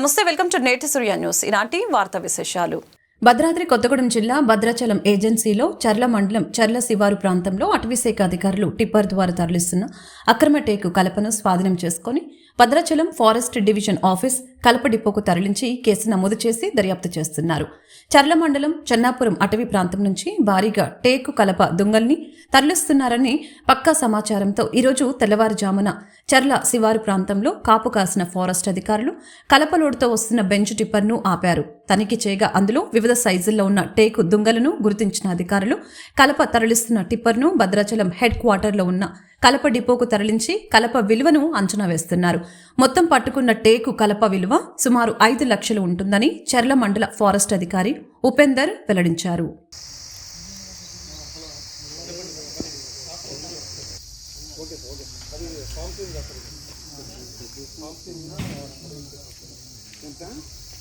నమస్తే welcome to నేటి సూర్య news. ఇలాంటి వార్తా విశేషాలు. భద్రాద్రి కొత్తగూడెం జిల్లా భద్రాచలం ఏజెన్సీలో చర్ల మండలం చర్ల శివారు ప్రాంతంలో అటవీశాఖ అధికారులు టిప్పర్ ద్వారా తరలిస్తున్న అక్రమ టేకు కలపను స్వాధీనం చేసుకుని భద్రాచలం ఫారెస్ట్ డివిజన్ ఆఫీస్ కలప డిపోకు తరలించి కేసు నమోదు చేసి దర్యాప్తు చేస్తున్నారు. చర్ల మండలం చెన్నాపురం అటవీ ప్రాంతం నుంచి భారీగా టేకు కలప దుంగల్ని తరలిస్తున్నారని పక్కా సమాచారంతో ఈరోజు తెల్లవారుజామున చర్ల శివారు ప్రాంతంలో కాపు కాసిన ఫారెస్ట్ అధికారులు కలపలోడుతో వస్తున్న బెంచ్ టిప్పర్ను ఆపారు. తనిఖీ చేయగా అందులో వివిధ సైజుల్లో ఉన్న టేకు దుంగలను గుర్తించిన అధికారులు కలప తరలిస్తున్న టిప్పర్ను భద్రాచలం హెడ్ క్వార్టర్లో ఉన్న కలప డిపోకు తరలించి కలప విలువను అంచనా వేస్తున్నారు. మొత్తం పట్టుకున్న టేకు కలప విలువ సుమారు ఐదు లక్షలు ఉంటుందని చర్ల మండల ఫారెస్ట్ అధికారి ఉపేందర్ వెల్లడించారు.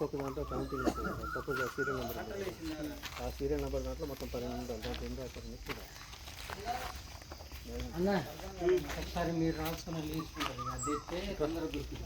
ఒక్కొక్క దాంట్లో కౌంటింగ్ ఉంటుంది సపోజ్ ఆ సీరియల్ నెంబర్ ఆ సీరియల్ నెంబర్ దాంట్లో మొత్తం పన్నెండు ఉంటాయి దాంట్లో ఎన్ని రాశారు మీకు అన్న ఒకసారి మీరు రాసుకున్న లీస్ట్ ఉంటుంది. అది తెస్తే తొందరగా గుర్తుంది